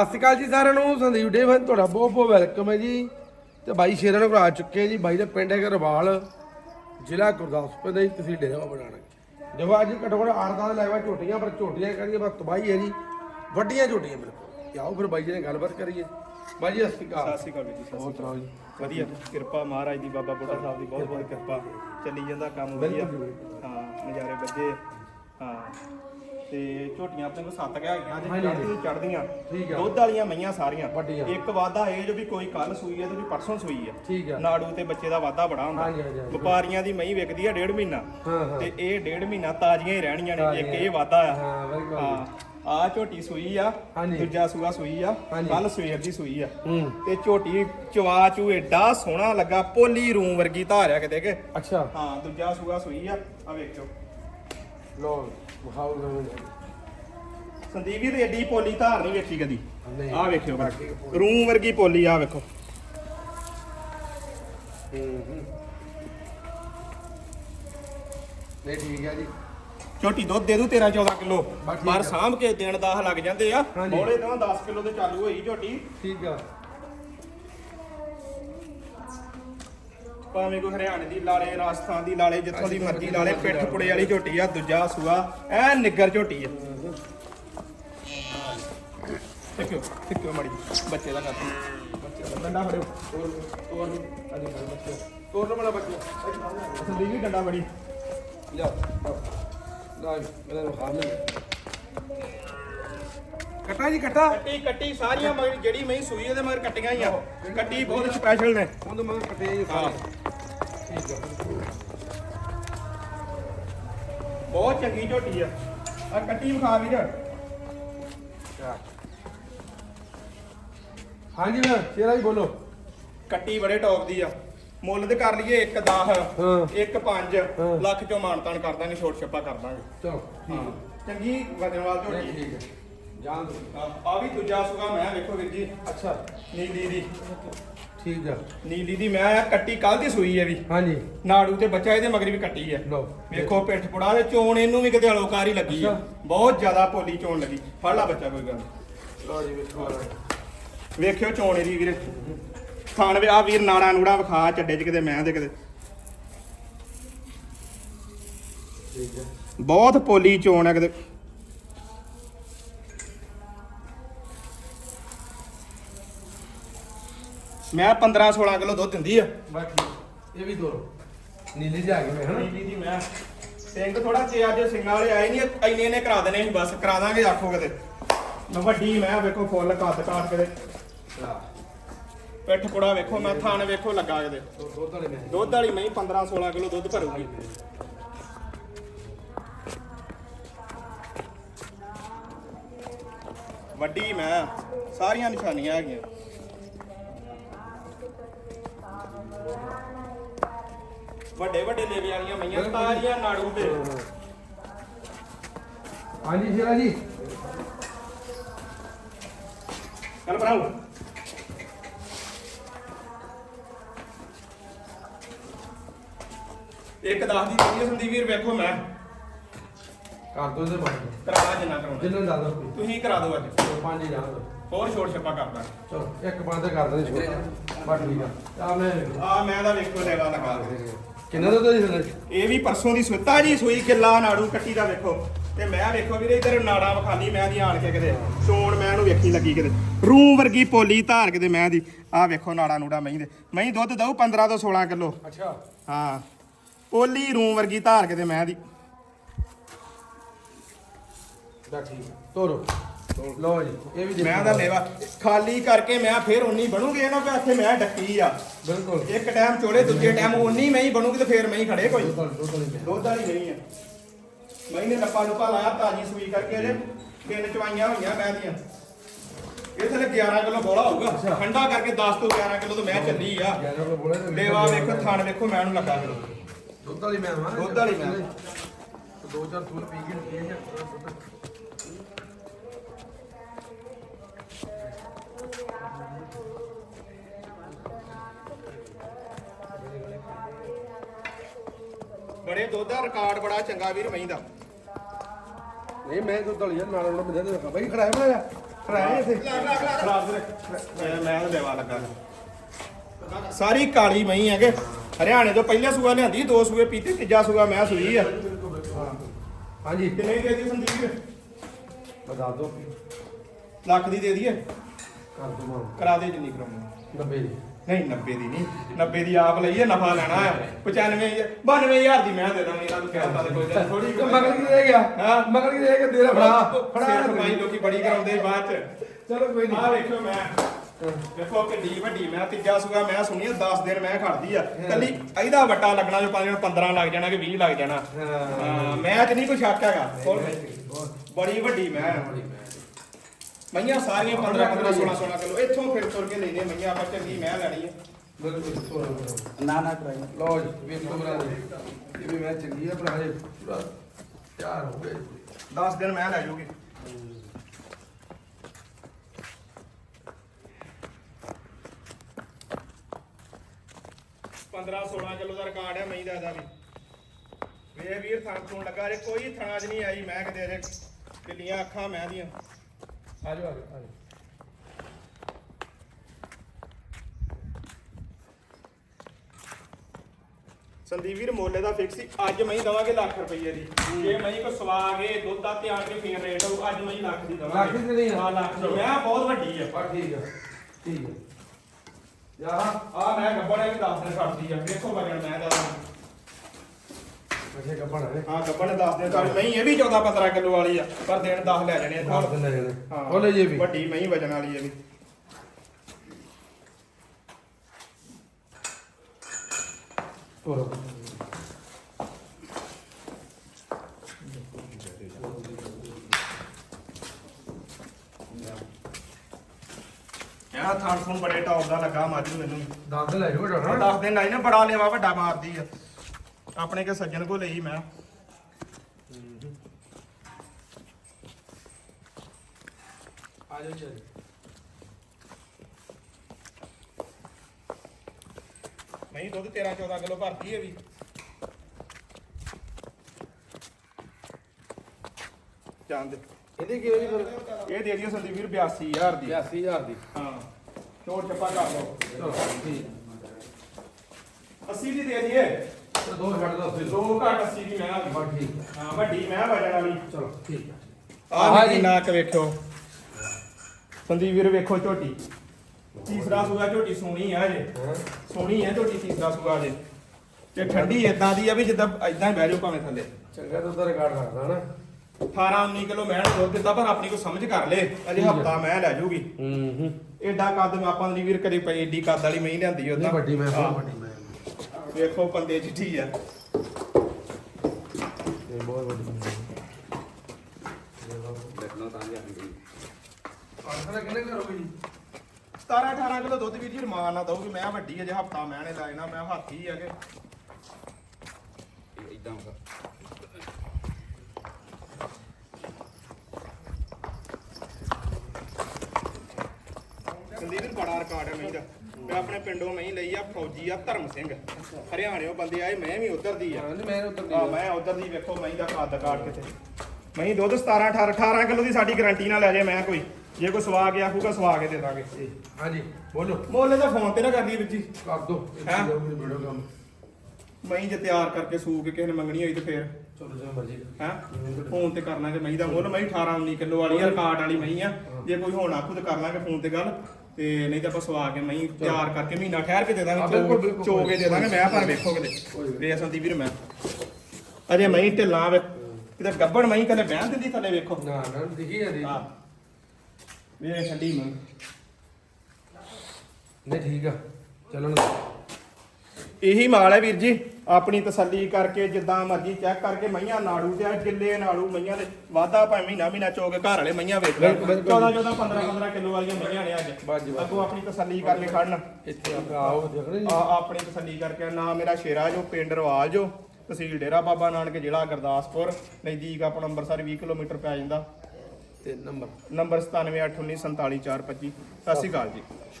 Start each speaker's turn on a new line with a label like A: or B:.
A: ਸਤਿ ਸ਼੍ਰੀ ਅਕਾਲ ਜੀ ਸਾਰਿਆਂ ਨੂੰ ਸੰਦੀਪ ਡੇਵਨ ਤੁਹਾਡਾ ਬਹੁਤ ਬਹੁਤ ਵੈਲਕਮ ਹੈ ਜੀ। ਤੇ ਬਾਈ ਸ਼ੇਰਾਂ ਨੂੰ ਆ ਚੁੱਕੇ ਜੀ ਬਾਈ ਦਾ ਪਿੰਡ ਹੈ ਰਵਾਲ ਜ਼ਿਲ੍ਹਾ ਗੁਰਦਾਸਪੁਰ ਦਾ ਜੀ ਤਹਿਸੀਲ ਡੇਰਾ ਨਾਨਕ ਦੇਖੋ ਅੱਜ ਘੱਟੋ ਘੱਟ ਆਠ ਦਸ ਲੈਵਾ ਝੋਟੀਆਂ ਪਰ ਝੋਟੀਆਂ ਕਰੀਏ ਬਸ ਤਬਾਹੀ ਹੈ ਜੀ। ਵੱਡੀਆਂ ਝੋਟੀਆਂ ਬਿਲਕੁਲ ਆਓ ਫਿਰ ਬਾਈ ਜੀ ਨਾਲ ਗੱਲਬਾਤ ਕਰੀਏ। ਬਾਈ ਜੀ ਸਤਿ ਸ਼੍ਰੀ ਅਕਾਲ।
B: ਸਤਿ ਸ਼੍ਰੀ ਅਕਾਲ ਜੀ ਸਤਿ
A: ਜੀ
B: ਸ਼੍ਰੀ ਅਕਾਲ। ਵਧੀਆ ਕਿਰਪਾ ਮਹਾਰਾਜ ਦੀ ਬਾਬਾ ਬੁੱਢਾ ਸਾਹਿਬ ਦੀ ਬਹੁਤ ਬਹੁਤ ਕਿਰਪਾ। ਚੱਲੀ ਜਾਂਦਾ ਕੰਮ ਵਧੀਆ। ਹਾਂ ਨਜ਼ਾਰੇ ਵੱਜੇ ਹਾਂ। ਤੇ ਝੋਟੀਆਂ ਆਪਣੇ ਕੋਲ ਸੱਤ ਗਿਆ ਹੈਗੀਆਂ
A: ਹਾਂਜੀ,
B: ਅੱਜ ਚੜ੍ਹਦੀਆਂ ਚੜ੍ਹਦੀਆਂ।
A: ਠੀਕ ਆ।
B: ਦੁੱਧ ਵਾਲੀਆਂ ਮਈਆਂ ਸਾਰੀਆਂ।
A: ਵੱਡੀਆਂ।
B: ਇੱਕ ਵਾਦਾ ਇਹ ਜੋ ਵੀ ਕੋਈ ਕੱਲ ਸੂਈ ਹੈ ਤੇ ਕੋਈ ਪਰਸੋਂ ਸੂਈ ਹੈ।
A: ਠੀਕ ਆ।
B: ਨਾੜੂ ਤੇ ਬੱਚੇ ਦਾ ਵਾਦਾ ਬੜਾ ਹੁੰਦਾ।
A: ਹਾਂਜੀ, ਹਾਂਜੀ, ਹਾਂਜੀ।
B: ਵਪਾਰੀਆਂ ਦੀ ਮਈ ਵਿਕਦੀ ਆ ਡੇਢ ਮਹੀਨਾ।
A: ਹਾਂ ਹਾਂ।
B: ਤੇ ਇਹ ਡੇਢ ਮਹੀਨਾ ਤਾਜ਼ੀਆਂ ਹੀ ਰਹਿਣੀਆਂ ਨੇ ਇੱਕ। ਇਹ ਵਾਦਾ ਆ।
A: ਹਾਂ
B: ਹਾਂ ਆ ਝੋਟੀ ਸੂਈ ਆ
A: ਹਾਂਜੀ।
B: ਦੂਜਾ ਸੂਆ ਸੂਈ ਆ
A: ਹਾਂਜੀ।
B: ਕੱਲ ਸਵੇਰ ਦੀ ਸੂਈ ਆ।
A: ਹੂੰ।
B: ਤੇ ਝੋਟੀ ਚਵਾ ਚੂ ਏਡਾ ਸੋਹਣਾ ਲੱਗਾ ਪੋਲੀ ਰੂਮ ਵਰਗੀ ਧਾਰਿਆ ਕਿਤੇ ਕਿ।
A: ਅੱਛਾ।
B: ਹਾਂ ਦੂਜਾ ਸੂਆ ਸੂਈ ਆ ਆ ਵੇਖੋ
A: ਲੋ ਵਿਖਾਓ ਜ਼ਰੂਰ
B: ਸੰਦੀਪ ਵੀ ਤੇ ਏਡੀ ਪੋਲੀ ਧਾਰ ਨਹੀਂ ਵੇਖੀ ਕਦੀ?
A: ਨਹੀਂ।
B: ਆ ਵੇਖਿਓ ਰੂਮ ਵਰਗੀ ਪੋਲੀ ਆ ਵੇਖੋ।
A: ਹੂੰ ਹੂੰ। ਨਹੀਂ ਠੀਕ ਹੈ ਜੀ।
B: ਝੋਟੀ ਦੁੱਧ ਦੇ ਦੂ 13 14 ਕਿਲੋ।
A: ਬਸ ਠੀਕ
B: ਪਰ
A: ਆ।
B: ਸਾਂਭ ਕੇ 10 ਲੱਗ ਜਾਂਦੇ ਆ।
A: ਹਾਂਜੀ।
B: ਬੋਲੇ ਤਾਂ 10 ਕਿਲੋ ਤੇ ਚਾਲੂ ਹੋਈ ਝੋਟੀ।
A: ਠੀਕ ਆ।
B: ਭਾਵੇਂ ਕੋਈ ਹਰਿਆਣੇ ਦੀ ਲਾਲੇ, ਰਾਜਸਥਾਨ ਦੀ ਲਾਲੇ, ਜਿੱਥੋਂ ਦੀ ਮਰਜ਼ੀ ਲਾਲੇ, ਪਿੱਠ ਪੁੜੇ ਵਾਲੀ ਝੋਟੀ ਆ, ਦੂਜਾ ਸੂਆ, ਐ ਨਿੱਗਰ ਝੋਟੀ ਆ। ਦੇਖਿਓ ਦੇਖਿਓ ਮੜੀ ਬੱਚੇ ਦਾ ਕਰ ਬੱਚੇ ਦਾ ਡੰਡਾ ਫੜਿਓ।
A: ਤੋਰ ਤੋਰ ਅਜੇ ਬੜਾ ਤੋਰ ਨੂੰ ਬੜਾ ਬੱਚਾ।
B: ਸੰਦੀਪ ਵੀ ਡੰਡਾ ਫੜੀ।
A: ਲਿਆ ਨਾ ਇਹਨਾਂ ਨੂੰ ਲੈ ਕਟਾ ਜੀ ਕਟਾ।
B: ਕੱਟੀ ਕੱਟੀ ਸਾਰੀਆਂ ਮਗਰ ਜਿਹੜੀ ਮੈਂ ਸੂਈ ਉਹਦੇ ਮਗਰ ਕੱਟੀਆਂ ਹੀ ਆ। ਕੱਟੀ ਬਹੁਤ ਸਪੈਸ਼ਲ ਨੇ।
A: ਉਹਦੇ ਮਗਰ ਕਟੇ ਜੀ
B: ਹਾਂ।
A: ਠੀਕ ਆ
B: ਬਹੁਤ ਚੰਗੀ ਝੋਟੀ ਆ। ਆ ਕੱਟੀ ਵਿਖਾ ਵੀਰ।
A: ਹਾਂਜੀ ਮੈਂ ਸ਼ੇਰਾ ਜੀ ਬੋਲੋ।
B: ਕੱਟੀ ਬੜੇ ਟੌਪ ਦੀ ਆ। ਮੁੱਲ ਤੇ ਕਰ ਲਈਏ 1 10
A: ਹਾਂ।
B: 1 5
A: ਹਾਂ।
B: ਲੱਖ ਚੋਂ ਮਾਨਤਾਨ ਕਰ ਦਾਂਗੇ ਛੋਟ ਛੱਪਾ ਕਰ ਦਾਂਗੇ।
A: ਚਲੋ ਠੀਕ
B: ਚੰਗੀ
A: ਨਹੀਂ,
B: ਝੋਟੀ।
A: ਠੀਕ ਹੈ। ਜਾਣ ਦੋ।
B: ਆ ਵੀ ਦੂਜਾ ਸੁਗਾ ਮੈਂ ਵੇਖੋ ਵੀਰ ਜੀ।
A: ਅੱਛਾ।
B: ਨੀਲੀ ਦੀ।
A: ਠੀਕ ਆ।
B: ਨੀਲੀ ਦੀ ਮੈਂ ਆ ਕੱਟੀ ਕੱਲ ਦੀ ਸੂਈ ਹੈ ਵੀ। ਆ
A: ਹਾਂਜੀ।
B: ਨਾੜੂ ਤੇ ਬੱਚਾ ਇਹਦੇ ਮਗਰ ਵੀ ਕੱਟੀ ਹੈ
A: ਲਓ।
B: ਵੇਖੋ ਪਿੱਠ ਪੁੜਾ ਦੇ ਚੋਣ ਇਹਨੂੰ ਵੀ ਕਿਤੇ ਅਲੋਕਾਰੀ ਲੱਗੀ ਆ।
A: ਅੱਛਾ।
B: ਬਹੁਤ ਜ਼ਿਆਦਾ ਪੋਲੀ ਚੋਣ ਲੱਗੀ। ਫੜ ਲਾ ਬੱਚਾ ਕੋਈ ਗੱਲ ਨੀ।
A: ਲਓ ਜੀ ਵੇਖੋ
B: ਵੇਖਿਓ ਚੋਣ ਇਹਦੀ ਵੀਰੇ। ਵੇ ਆ ਵੀਰ ਨਾੜਾ ਨੂੜਾ ਵਿਖਾ ਚੱਡੇ ਚ ਕਿਤੇ ਮੈਂ ਕਿਤੇ।
A: ਹੈ
B: ਬਹੁਤ ਪੋਲੀ ਚੋਣ ਹੈ ਕਿਤੇ। ਮੈਂ 15 16 ਕਿਲੋ ਦੁੱਧ ਦਿੰਦੀ ਆ।
A: ਬਾਕੀ ਇਹ ਵੀ ਦੋ। ਨੀਲੀ ਜੀ ਗਈ ਮੈਂ ਹਨਾ?
B: ਨੀਲੀ ਦੀ ਮੈਂ। ਸਿੰਘ ਥੋੜਾ ਜੇ ਅੱਜ ਸਿੰਘਾਂ ਵਾਲੇ ਆਏ ਨਹੀਂ ਇੰਨੇ ਨੇ ਕਰਾ ਦੇਣੇ ਸੀ ਬਸ ਕਰਾ ਦਾਂਗੇ ਆਖੋ ਕਿਤੇ। ਮੈਂ ਵੱਡੀ ਮੈਂ ਵੇਖੋ ਫੁੱਲ ਕੱਦ ਕਾਟ ਕਿਤੇ। ਪਿੱਠ ਪੁੜਾ ਵੇਖੋ ਮੈਂ ਥਾਣ ਵੇਖੋ ਲੱਗਾ ਕਿਤੇ।
A: ਦੋ ਤੁਹਾਡੇ ਮੈਂ।
B: ਦੁੱਧ ਵਾਲੀ ਮੈਂ 15 16 ਕਿਲੋ ਦੁੱਧ ਭਰੂਗੀ। ਵੱਡੀ ਮੈਂ ਸਾਰੀਆਂ ਨਿਸ਼ਾਨੀਆਂ ਹੈਗੀਆਂ। ਵੱਡੇ ਵੱਡੇ ਲੇਵੇ ਵਾਲੀਆਂ ਮਈਆਂ ਸਾਰੀਆਂ ਨਾੜੂ ਤੇ।
A: ਹਾਂਜੀ ਸ਼ੇਰਾ ਜੀ।
B: ਚੱਲ ਬਣਾਓ ਇੱਕ ਦਸ ਦੀ ਦਿੱਤੀ ਹੈ ਸੰਦੀਪ ਵੀਰ ਵੇਖੋ ਮੈਂ।
A: ਕਰ ਦੋ ਇਹਦੇ ਬਾਅਦ
B: ਕਰਾ ਜਿੰਨਾ ਕਰਾਉਣਾ।
A: ਜਿੰਨਾਂ ਹੋਵੇ
B: ਤੁਸੀਂ ਕਰਾ ਦਿਓ ਅੱਜ।
A: ਪੰਜ ਹੀ ਜਾਣ ਦਿਓ।
B: ਹੋਰ ਛੋੜ ਛੱਪਾ ਕਰਦਾ।
A: ਚਲੋ ਇੱਕ ਤੇ ਕਰ ਦੇ ਬਸ ਠੀਕ ਆ। ਆ ਮੈਂ
B: ਆ ਮੈਂ ਦਾ ਵੇਖੋ ਲੈਵਾ ਲਗਾ
A: ਕਿੰਨਾ ਦਾ ਜੀ ਸਰ
B: ਇਹ ਵੀ ਪਰਸੋਂ ਦੀ ਸੁੱਤਾ ਜੀ ਸੂਈ ਕਿੱਲਾ ਨਾੜੂ ਕੱਟੀ ਦਾ ਵੇਖੋ। ਤੇ ਮੈਂ ਵੇਖੋ ਵੀਰੇ ਇਧਰ ਨਾੜਾ ਵਿਖਾਲੀ ਮੈਂ ਦੀ ਆਣ ਕੇ ਕਿਤੇ। ਚੋਣ ਮੈਂ ਨੂੰ ਵੇਖੀ ਲੱਗੀ ਕਿਤੇ। ਰੂ ਵਰਗੀ ਪੋਲੀ ਧਾਰ ਕਿਤੇ ਮੈਂ ਦੀ। ਆ ਵੇਖੋ ਨਾੜਾ ਨੂੜਾ ਮਹੀਂ ਦੇ। ਮਹੀਂ ਦੁੱਧ ਦਊ 15 ਤੋਂ 16 ਕਿਲੋ।
A: ਅੱਛਾ।
B: ਹਾਂ। ਪੋਲੀ ਰੂ ਵਰਗੀ ਧਾਰ ਕਿਤੇ ਮੈਂ ਦੀ।
A: ਦਾ ਠੀਕ। ਤੋਰੋ। ਲਓ ਜੀ ਇਹ ਵੀ
B: ਮੈਂ ਦਾ ਲੇਵਾ। ਖਾਲੀ ਕਰਕੇ ਮੈਂ ਫੇਰ ਉਨੀ ਬਣੂਗੀ ਇਹਨਾਂ ਕਿ ਇੱਥੇ ਮੈਂ ਡੱਕੀ ਆ।
A: ਬਿਲਕੁਲ।
B: ਇੱਕ ਟਾਈਮ ਚੋਲੇ ਦੂਜੇ ਟਾਈਮ ਉਨੀ ਮੈਂ ਹੀ ਬਣੂਗੀ ਤੇ ਫੇਰ ਮੈਂ ਹੀ ਖੜੇ ਕੋਈ। ਦੁੱਧ ਵਾਲੀ ਨਹੀਂ ਆ। ਮੈਂ ਨੇ ਲੱਪਾ ਲੁਪਾ ਲਾਇਆ ਤਾਜੀ ਸੂਈ ਕਰਕੇ ਅਜੇ ਤਿੰਨ ਚਵਾਈਆਂ ਹੋਈਆਂ ਮੈਂ ਦੀਆਂ। ਇਹ ਥਲੇ 11 ਕਿਲੋ ਬੋਲਾ ਹੋਊਗਾ। ਠੰਡਾ ਕਰਕੇ 10 ਤੋਂ 11 ਕਿਲੋ ਤੋਂ ਮੈਂ ਚੱਲੀ ਆ।
A: ਕੋਲ
B: ਲੇਵਾ ਵੇਖੋ ਥਾਣ ਵੇਖੋ ਮੈਂ ਨੂੰ ਲੱਗਾ ਫਿਰ
A: ਦੁੱਧ ਵਾਲੀ ਮੈਂ
B: ਦੁੱਧ ਵਾਲੀ ਮੈਂ।
A: ਦੋ ਚਾਰ ਫੁੱਲ ਪੀ ਕੇ ਨਿਕਲੇ
B: ਬੜੇ ਦੁੱਧ ਦਾ ਰਿਕਾਰਡ ਬੜਾ ਚੰਗਾ ਵੀਰ ਮਹੀਂ ਦਾ।
A: ਨਹੀਂ ਮੈਂ ਦੁੱਧ ਵਾਲੀ ਨਾਲ ਉਹਨਾਂ ਬੰਦੇ ਦੇ ਬਈ ਖੜਾਇਆ ਬਣਾਇਆ ਕਰਾਏ ਇਥੇ।
B: ਖਰਾਬ ਦੇ ਮੈਂ ਮੈਂ ਦੇਵਾ ਲੱਗਾ। ਸਾਰੀ ਕਾਲੀ ਮਈ ਹੈਗੇ। ਹਰਿਆਣੇ ਤੋਂ ਪਹਿਲਾ ਸੂਆ ਲਿਆਂਦੀ ਦੋ ਸੂਏ ਪੀਤੇ ਤੀਜਾ ਸੂਆ ਮੈਂ ਸੂਈ ਆ।
A: ਹਾਂਜੀ।
B: ਕਿੰਨੇ ਦੀ ਦੇ ਦੀ ਸੰਦੀਪ?
A: ਬਤਾ ਦਿਓ
B: ਲੱਖ ਦੀ ਦੇ ਦਈਏ।
A: ਕਰ ਦੋ
B: ਕਰਾ ਦੇ ਜਿੰਨੀ ਕਰਾਉਣੀ
A: 90 ਦੀ।
B: ਨਹੀਂ 90 ਦੀ ਨਹੀਂ। 90 ਦੀ ਆਪ ਲਈਏ ਨਫਾ ਲੈਣਾ ਹੈ। 95 92000 ਦੀ ਮੈਂ ਦੇ ਦਾਂਗਾ ਇਹਨਾਂ ਨੂੰ ਕਹਿਤਾ ਤੇ ਕੋਈ ਥੋੜੀ
A: ਮਗਰ ਕੀ ਰਹਿ ਗਿਆ?
B: ਹਾਂ।
A: ਮਗਰ ਕੀ ਰਹਿ ਗਿਆ? ਤੇਰਾ ਫੜਾ ਫੜਾ
B: ਕਮਾਈ ਲੋਕੀ ਬੜੀ ਕਰਾਉਂਦੇ ਬਾਅਦ ਚ।
A: ਚਲੋ ਕੋਈ ਨਹੀਂ।
B: ਵੇਖੋ ਮੈਂ। ਵੇਖੋ ਕਿੱਡੀ ਵੱਡੀ ਮੈਂ ਤੀਜਾ ਸੂਆ ਮੈਂ ਸੁਣੀ ਆ 10 ਦਿਨ ਮੈਂ ਖੜਦੀ ਆ। ਕੱਲੀ ਇਹਦਾ ਵੱਟਾ ਲੱਗਣਾ ਜੋ ਪੰਜ 15 ਲੱਗ ਜਾਣਾ ਕਿ 20 ਲੱਗ ਜਾਣਾ। ਹਾਂ। ਮੈਂ ਤੇ ਨਹੀਂ ਕੋਈ ਸ਼ੱਕ ਹੈਗਾ। ਬੜੀ ਵੱਡੀ ਮੈਂ। ਮਈਆਂ ਸਾਰੀਆਂ 15 15 16 16 ਕਿਲੋ। ਇੱਥੋਂ ਫਿਰ ਤੁਰ ਕੇ ਲੈਨੇ ਮਈਆਂ ਆਪਾਂ ਚੰਗੀ ਮੈਂ ਲੈਣੀ ਆ
A: ਬਿਲਕੁਲ
C: ਨਾ ਨਾ ਕਰਾਈ
A: ਲਓ ਜੀ ਵੇਖੋ ਭਰਾ ਜੀ ਇਹ ਵੀ ਮੈਂ ਚੰਗੀ ਆ ਭਰਾ ਜੀ ਪੂਰਾ ਤਿਆਰ ਹੋ ਗਏ
B: 10 ਦਿਨ ਮੈਂ ਲੈ ਜੂਗੀ। ਪੰਦਰਾਂ 16 ਕਿਲੋ ਦਾ ਰਿਕਾਰਡ ਹੈ ਮਈ ਦਾ ਇਹਦਾ ਵੀ। ਵੇ ਵੀਰ ਥਣ ਤੋਂ ਲੱਗਾ। ਜੇ ਕੋਈ ਥਣਾ 'ਚ ਨਹੀਂ ਆਈ ਮੈਂ ਕਿਤੇ ਇਹਦੇ ਕਿੱਲੀਆਂ ਅੱਖਾਂ ਮੈਂ ਦੀਆਂ।
A: ਆ ਜਾਓ ਆ ਜਾਓ ਆ ਜਾਓ
B: ਸੰਦੀਪ ਵੀਰ ਮੋਲੇ ਦਾ ਫਿਕਸ ਸੀ। ਅੱਜ ਮਈ ਦਵਾਂਗੇ ਲੱਖ ਰੁਪਏ ਦੀ। ਜੇ ਮਈ ਕੋ ਸਵਾ ਕੇ ਦੁੱਧ ਦਾ ਧਿਆਨ ਕੇ ਫੇਰ ਰੇਟ ਹੋਊ ਅੱਜ ਮਈ ਲੱਖ ਦੀ ਦਵਾਂਗੇ।
A: ਲੱਖ ਦੀ ਆ।
B: ਹਾਂ ਲੱਖ ਦੀ। ਮੈਂ ਬਹੁਤ ਵੱਡੀ ਆ।
A: ਬਾ ਠੀਕ ਆ ਠੀਕ ਆ। ਯਾ
B: ਆ ਮੈਂ ਗੱਬੜ ਵੀ 10 ਦਿਨ ਛੱਡਦੀ ਆ। ਵੇਖੋ ਵਜਣ ਮੈਂ ਦਾ
A: ਅੱਛੇ ਕੱਪੜਾ ਹੈ
B: ਹਾਂ ਗੱਬੜ ਨੇ 10 ਦਿਨ ਛੱਡ ਨਹੀਂ ਇਹ ਵੀ 14 15 ਕਿਲੋ ਵਾਲੀ ਆ ਪਰ ਦਿਨ 10 ਲੈ ਜਾਣੇ ਆ
A: ਦਸ ਦਿਨ ਲੈ ਜਾਣੇ
B: ਹਾਂ
A: ਬੋਲੇ ਜੀ ਵੀ।
B: ਵੱਡੀ ਮਈ ਵਜਣ ਵਾਲੀ ਇਹ ਵੀ।
A: ਤੋਰੋ
B: ਇਹ ਥਾਣ ਥੂਣ ਬੜੇ ਟੌਪ ਦਾ ਲੱਗਾ ਨੂੰ ਮੈਨੂੰ।
A: ਦਸ ਲੈ ਜਾਓ ਡਾਕਟਰ
B: 10 ਦਿਨ ਆਈ ਨਾ ਬੜਾ ਲੇਵਾ ਵੱਡਾ ਮਾਰਦੀ ਆ। ਆਪਣੇ ਕੇ ਸੱਜਣ ਕੋ ਲਈ ਮੈਂ।
A: ਆ ਜਾਓ ਜੀ
B: ਨਹੀਂ ਦੁੱਧ 13 14 ਕਿਲੋ ਭਰਦੀ ਹੈ ਵੀ। ਜਾਂਦੇ
A: ਇਹਦੀ ਕੀ ਹੋਈ ਫਿਰ?
B: ਇਹ ਦੇ ਦਿਓ ਸੰਦੀਪ ਵੀਰ 82000 ਦੀ।
A: 80000 ਦੀ।
B: ਹਾਂ। ਛੋਟ ਚੱਪਾ ਕਰ ਲਓ।
A: ਚਲੋ ਠੀਕ।
B: 80 ਦੀ ਦੇ ਦਈਏ।
A: ਦੋ ਛੱਡ ਦੋ। ਫਿਰ
B: ਦੋ ਘੱਟ 80 ਦੀ ਮੈਂ ਆ ਗਈ।
A: ਬਾ ਠੀਕ ਆ।
B: ਹਾਂ ਵੱਡੀ ਮੈਂ ਵਜਣ ਵਾਲੀ।
A: ਚਲੋ ਠੀਕ ਆ।
B: ਆਹ
A: ਆਹ
B: ਜੀ
A: ਜੀ।
B: ਨਾਕ ਵੇਖੋ ਸੰਦੀਪ ਵੀਰ ਵੇਖੋ ਝੋਟੀ। ਤੀਸਰਾ ਸੂਆ ਝੋਟੀ ਸੋਹਣੀ ਆ ਜੇ
A: ਹਾਂ।
B: ਸੋਹਣੀ ਆ ਝੋਟੀ ਤੀਸਰਾ ਸੂਆ ਜੇ ਤੇ ਠੰਡੀ ਇਦਾਂ ਦੀ ਆ ਵੀ ਜਿੱਦਾਂ ਇਦਾਂ ਹੀ ਬਹਿ ਜਾਓ ਭਾਵੇਂ ਥੱਲੇ।
A: ਚੰਗਾ ਦੁੱਧ ਦਾ ਰਿਕਾਰਡ ਰੱਖਦਾ ਨਾ।
B: 18 19 ਕਿਲੋ ਮੈਂ ਦੁੱਧ ਦਿੱਤਾ ਪਰ ਆਪਣੀ ਕੋ ਸਮਝ ਕਰ ਲੇ। ਅਜੇ। ਹਫਤਾ ਮੈਂ ਲੈ ਜੂਗੀ
A: ਹੂੰ ਹੂੰ।
B: ਏਡਾ ਕੱਦ ਮੈਂ ਆਪਾਂ ਦੀ ਵੀਰ ਕਦੇ ਪਈ ਏਡੀ ਕੱਦ ਵਾਲੀ ਮੈਂ ਲਿਆਂਦੀ
A: ਨਹੀਂ
B: ਉਹਦਾ
A: ਵੱਡੀ ਮੈਂ ਬਹੁਤ ਵੱਡੀ ਮੈਂ।
B: ਵੇਖੋ ਬੰਦੇ ਚਿੱਠੀ ਆ।
A: ਇਹ ਬਹੁਤ ਵੱਡੀ ਮੈਂ
C: ਦੇਖਣਾ ਤਾਂ ਵੀ ਆਂਦੀ
A: ਆਖਣਾ ਕਿੰਨੇ ਕਰੋਗੇ ਜੀ
B: 17 18 ਕਿਲੋ ਦੁੱਧ ਵੀਰ ਜੀ ਰਮਾਨ ਨਾ ਦਊਗੀ। ਮੈਂ ਵੱਡੀ ਅਜੇ ਹਫਤਾ ਮੈਂ ਨੇ ਲੈਣਾ ਮੈਂ ਹਾਥੀ ਆ ਕੇ।
C: ਇਦਾਂ ਹੁੰਦਾ।
B: ਸੰਦੀਪ ਬੜਾ ਰਿਕਾਰਡ ਹੈ ਦਾ ਮੈਂ ਆਪਣੇ ਪਿੰਡੋਂ ਮਹੀਂ ਲਈ ਆ ਫੌਜੀ ਆ ਧਰਮ ਸਿੰਘ। ਹਰਿਆਣਿਓਂ ਬੰਦੇ ਆਏ ਮੈਂ ਵੀ ਉਧਰ ਦੀ ਆ
A: ਮੈਂ ਉੱਧਰ
B: ਆ।
A: ਦੀ
B: ਮੈਂ ਉਧਰ ਦੀ ਵੇਖੋ ਮਹੀਂ ਦਾ ਕੱਦ ਕਾਟ ਕਿਤੇ ਮਹੀਂ ਦੁੱਧ 17 18 18 ਕਿਲੋ ਦੀ ਸਾਡੀ ਗਾਰੰਟੀ ਨਾਲ ਲੈ ਜੇ ਮੈਂ ਕੋਈ। ਜੇ ਕੋਈ ਸਵਾ ਕੇ ਆਖੂਗਾ ਸਵਾ ਕੇ ਦੇ ਦਾਂਗੇ।
A: ਹਾਂਜੀ ਬੋਲੋ।
B: ਮੋਲੇ ਦਾ ਫੋਨ ਤੇ ਨਾ ਕਰਦੀ ਵਿੱਚ ਹੀ।
A: ਕਰ ਦੋ
B: ਹੈਂ?
A: ਵੀਡੀਓ ਕੰਮ।
B: ਮਹੀਂ ਜੇ ਤਿਆਰ ਕਰਕੇ ਸੂ ਕੇ ਕਿਸੇ ਨੇ ਮੰਗਣੀ ਹੋਈ ਤੇ ਫੇਰ।
A: ਚਲੋ ਜਿਵੇਂ ਮਰਜ਼ੀ।
B: ਹੈ? ਫੋਨ ਤੇ ਕਰ ਲਾਂਗੇ ਮਹੀਂ ਦਾ ਮੁੱਲ ਮਹੀਂ 18 19 ਕਿਲੋ ਵਾਲੀ ਆ ਰਿਕਾਰਡ ਵਾਲੀ ਮਹੀਂ ਆ। ਜੇ ਕੋਈ ਹੁਣ ਆਖੂ ਤੇ ਕਰ ਲਾਂਗੇ ਫੋਨ ਤੇ ਗੱਲ। ਤੇ ਨਹੀਂ ਤਾਂ ਆਪਾਂ ਸਵਾ ਕੇ ਮਹੀਂ ਤਿਆਰ ਕਰਕੇ ਮਹੀਨਾ ਠਹਿਰ ਕੇ ਦੇ ਦਾਂਗੇ ਚੋ- ਕੇ ਦੇ ਦਾਂਗੇ। ਮੈਂ ਪਰ ਵੇਖੋ ਕਿਤੇ।
A: ਕੋਈ ਗੱਲ।
B: ਵੇ ਸੰਦੀਪ ਵੀਰ ਮੈਂ ਅਜੇ ਮਹੀਂ ਢਿੱਲਾ ਵੇ ਕਿਤੇ ਗੱਬੜ ਮਹੀਂ ਕਦੇ ਬਹਿਣ ਦਿੰਦੀ ਥੱਲੇ ਵੇਖੋ।
A: ਨਾ ਨਾ ਦਿਖੀ ਜਾਂਦੀ
B: ਹਾਂ ਵੇ ਠੰਡੀ ਮਹੀਂ
A: ਨਹੀਂ ਠੀਕ ਆ। ਚੱਲਣ।
B: ਇਹੀ ਮਾਲ ਹੈ ਵੀਰ ਜੀ। ਆਪਣੀ ਤਸੱਲੀ ਕਰਕੇ ਜਿੱਦਾਂ ਮਰਜ਼ੀ ਚੈੱਕ ਕਰਕੇ ਮਈਆਂ ਨਾੜੂ ਤੇ ਆ ਗਿੱਲੇ ਨਾੜੂ ਮਈਆਂ ਦੇ ਵਾਧਾ ਭਾਵੇਂ ਮਹੀਨਾ ਮਹੀਨਾ ਚੋ ਕੇ ਘਰ ਵਾਲੇ ਮਈਆਂ ਵੇਚ ਲੈਣ।
A: ਬਿਲਕੁਲ,
B: 14
A: ਬਿਲਕੁਲ।
B: 14 15 15 ਕਿਲੋ ਵਾਲੀਆਂ ਮਈਆਂ ਨੇ ਅੱਜ। ਅੱਗੋਂ ਆਪਣੀ ਤਸੱਲੀ ਕਰਕੇ ਖੜਨ।
A: ਇੱਥੇ ਆਓ ਜੀ।
B: ਆ ਆਪਣੀ ਤਸੱਲੀ ਕਰਕੇ ਨਾ ਮੇਰਾ ਸ਼ੇਰਾ ਜੋ ਪਿੰਡ ਰਵਾਲ ਜੋ ਤਹਿਸੀਲ ਡੇਰਾ ਬਾਬਾ ਨਾਨਕ ਜ਼ਿਲ੍ਹਾ ਗੁਰਦਾਸਪੁਰ ਨਜ਼ਦੀਕ ਆਪਣਾ ਅੰਮ੍ਰਿਤਸਰ 20 ਕਿਲੋਮੀਟਰ ਪੈ ਜਾਂਦਾ।
A: ਤੇ ਨੰਬਰ?
B: ਨੰਬਰ 9781947425 ਸਤਿ ਸ਼੍ਰੀ ਅਕਾਲ ਜੀ।